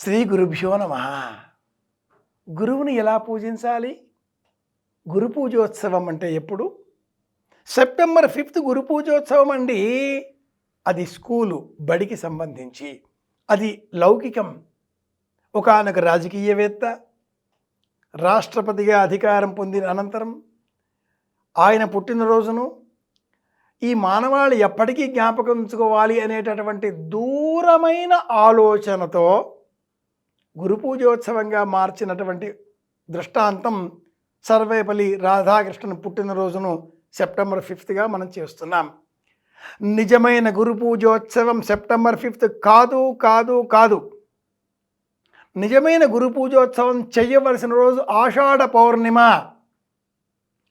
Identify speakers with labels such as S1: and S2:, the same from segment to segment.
S1: శ్రీ గురుభ్యో నమ. గురువుని ఎలా పూజించాలి? గురు పూజోత్సవం అంటే ఎప్పుడు? సెప్టెంబర్ ఫిఫ్త్ గురు పూజోత్సవం అండి. అది స్కూలు బడికి సంబంధించి. అది లౌకికం. ఒకనొక రాజకీయవేత్త రాష్ట్రపతిగా అధికారం పొందిన అనంతరం ఆయన పుట్టినరోజును ఈ మానవాళి ఎప్పటికీ జ్ఞాపకం ఉంచుకోవాలి అనేటటువంటి దూరమైన ఆలోచనతో గురు పూజోత్సవంగా మార్చినటువంటి దృష్టాంతం సర్వేపల్లి రాధాకృష్ణన్ పుట్టినరోజును సెప్టెంబర్ ఫిఫ్త్గా మనం చేస్తున్నాం. నిజమైన గురు పూజోత్సవం సెప్టెంబర్ ఫిఫ్త్ కాదు కాదు కాదు. నిజమైన గురు పూజోత్సవం చేయవలసిన రోజు ఆషాఢ పౌర్ణిమ.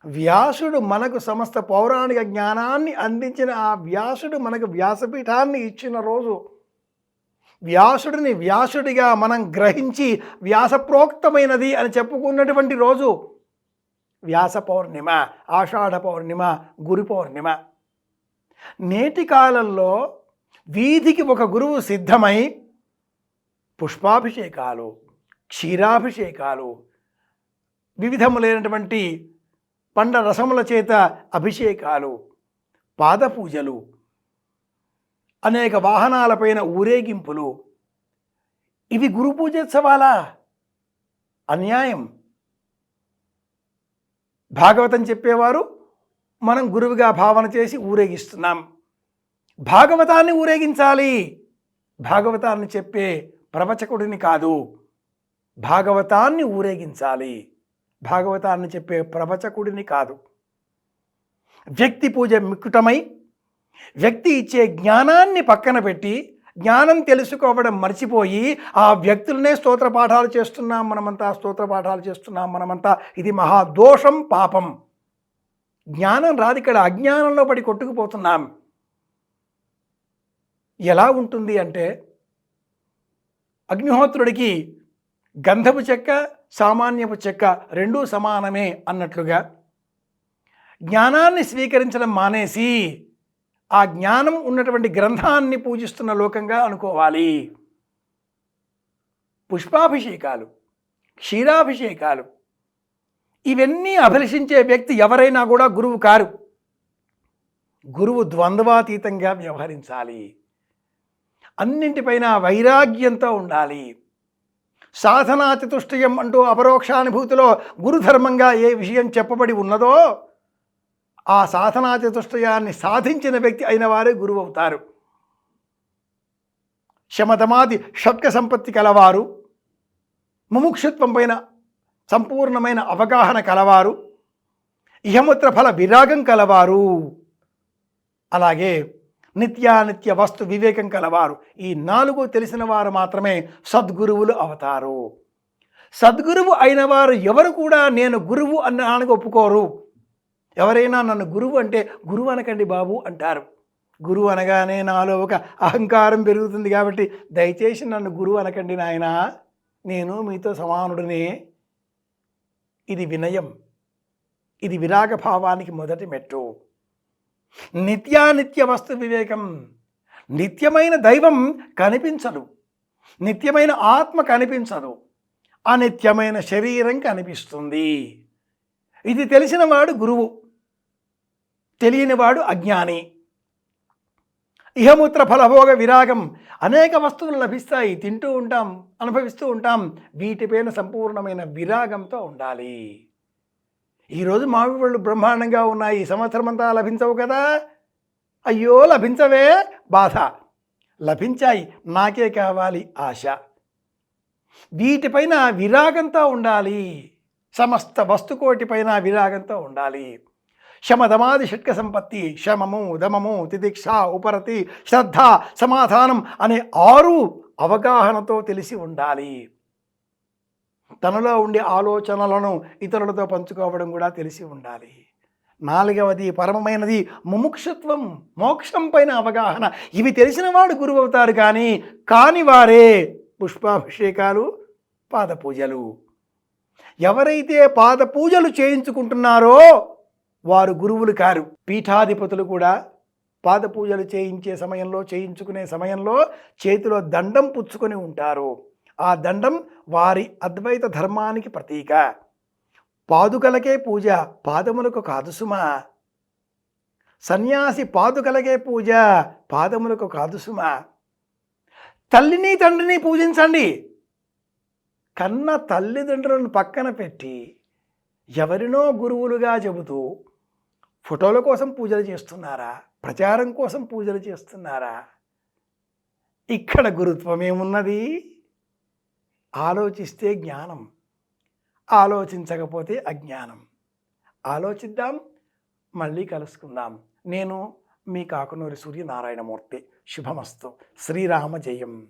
S1: వ్యాసుడు మనకు సమస్త పౌరాణిక జ్ఞానాన్ని అందించిన ఆ వ్యాసుడు మనకు వ్యాసపీఠాన్ని ఇచ్చిన రోజు వ్యాసుడిని వ్యాసుడిగా మనం గ్రహించి వ్యాసప్రోక్తమైనది అని చెప్పుకున్నటువంటి రోజు వ్యాస పౌర్ణిమ ఆషాఢ పౌర్ణిమ గురు పౌర్ణిమ. నేటి కాలంలో వీధికి ఒక గురువు సిద్ధమై పుష్పాభిషేకాలు క్షీరాభిషేకాలు వివిధములైనటువంటి పండ రసముల చేత అభిషేకాలు పాదపూజలు అనేక వాహనాలపైన ఊరేగింపులు. ఇవి గురు పూజోత్సవాలా అన్యాయం. భాగవతం చెప్పేవారు మనం గురువుగా భావన చేసి ఊరేగిస్తున్నాం. భాగవతాన్ని ఊరేగించాలి. భాగవతాన్ని చెప్పే ప్రవచకుడిని కాదు. భాగవతాన్ని ఊరేగించాలి. భాగవతాన్ని చెప్పే ప్రవచకుడిని కాదు. వ్యక్తి పూజ మిక్కుటమై వ్యక్తి ఇచ్చే జ్ఞానాన్ని పక్కన పెట్టి జ్ఞానం తెలుసుకోవడం మర్చిపోయి ఆ వ్యక్తులనే స్తోత్ర పాఠాలు చేస్తున్నాం మనమంతా స్తోత్ర పాఠాలు చేస్తున్నాం మనమంతా ఇది మహాదోషం పాపం. జ్ఞానం రాదు ఇక్కడ అజ్ఞానంలో పడి కొట్టుకుపోతున్నాం. ఎలా ఉంటుంది అంటే అగ్నిహోత్రుడికి గంధపు చెక్క సామాన్యపు చెక్క రెండూ సమానమే అన్నట్లుగా జ్ఞానాన్ని స్వీకరించడం మానేసి ఆ జ్ఞానం ఉన్నటువంటి గ్రంథాన్ని పూజిస్తున్న లోకంగా అనుకోవాలి. పుష్పాభిషేకాలు క్షీరాభిషేకాలు ఇవన్నీ అభిలషించే వ్యక్తి ఎవరైనా కూడా గురువు కారు. గురువు ద్వంద్వాతీతంగా వ్యవహరించాలి. అన్నింటిపైన వైరాగ్యంతో ఉండాలి. సాధనా చతుష్టయం అంటూ అపరోక్షానుభూతిలో గురుధర్మంగా ఏ విషయం చెప్పబడి ఉన్నదో ఆ సాధనా చతుష్టయాన్ని సాధించిన వ్యక్తి అయిన వారే గురువు అవుతారు శమతమాది షట్క సంపత్తి కలవారు. ముముక్షుత్వం పైన సంపూర్ణమైన అవగాహన కలవారు. ఇహముత్ర ఫల విరాగం కలవారు. అలాగే నిత్యానిత్య వస్తు వివేకం కలవారు. ఈ నాలుగు తెలిసిన వారు మాత్రమే సద్గురువులు అవుతారు. సద్గురువు అయిన వారు ఎవరు కూడా నేను గురువు అన్నానికి ఒప్పుకోరు. ఎవరైనా నన్ను గురువు అంటే గురువు అనకండి బాబు అంటారు. గురువు అనగానే నాలో ఒక అహంకారం పెరుగుతుంది కాబట్టి దయచేసి నన్ను గురువు అనకండి నాయన. నేను మీతో సమానుడినే. ఇది వినయం. ఇది విరాగ భావానికి మొదటి మెట్టు. నిత్యానిత్య వస్తు వివేకం. నిత్యమైన దైవం కనిపించదు. నిత్యమైన ఆత్మ కనిపించదు. అనిత్యమైన శరీరం కనిపిస్తుంది. ఇది తెలిసినవాడు గురువు తెలియనివాడు అజ్ఞాని. ఇహమూత్ర ఫలభోగ విరాగం అనేక వస్తువులు లభిస్తాయి తింటూ ఉంటాం అనుభవిస్తూ ఉంటాం. వీటిపైన సంపూర్ణమైన విరాగంతో ఉండాలి. ఈరోజు మామిడి పళ్ళు బ్రహ్మాండంగా ఉన్నాయి. సంవత్సరం అంతా లభించవు కదా? అయ్యో లభించవే బాధ. లభించాయి నాకే కావాలి ఆశ. వీటిపైన విరాగంతో ఉండాలి. సమస్త వస్తుకోటి పైన విరాగంతో ఉండాలి. శమధమాది షట్క సంపత్తి శమము దమము తిదిక్ష ఉపరతి శ్రద్ధ సమాధానం అనే ఆరు అవగాహనతో తెలిసి ఉండాలి. తనలో ఉండే ఆలోచనలను ఇతరులతో పంచుకోవడం కూడా తెలిసి ఉండాలి. నాలుగవది పరమమైనది ముముక్షత్వం మోక్షం పైన అవగాహన. ఇవి తెలిసిన వాడు గురువు అవుతారు కానీ కాని వారే పుష్పాభిషేకాలు పాదపూజలు. ఎవరైతే పాద పూజలు చేయించుకుంటున్నారో వారు గురువులు కారు. పీఠాధిపతులు కూడా పాద పూజలు చేయించే సమయంలో చేయించుకునే సమయంలో చేతిలో దండం పుచ్చుకొని ఉంటారు. ఆ దండం వారి అద్వైత ధర్మానికి ప్రతీక. పాదుకలకే పూజ పాదములకు కాదు సుమా. సన్యాసి పాదుకలకే పూజ పాదములకు కాదు సుమా. తల్లిని తండ్రిని పూజించండి. కన్న తల్లిదండ్రులను పక్కన పెట్టి ఎవరినో గురువులుగా చెబుతూ ఫోటోల కోసం పూజలు చేస్తున్నారా? ప్రచారం కోసం పూజలు చేస్తున్నారా? ఇక్కడ గురుత్వం ఏమున్నది? ఆలోచిస్తే జ్ఞానం ఆలోచించకపోతే అజ్ఞానం. ఆలోచిద్దాం మళ్ళీ కలుసుకుందాం. నేను మీ కాకునూరి సూర్యనారాయణమూర్తి. శుభమస్తు. శ్రీరామ జయం.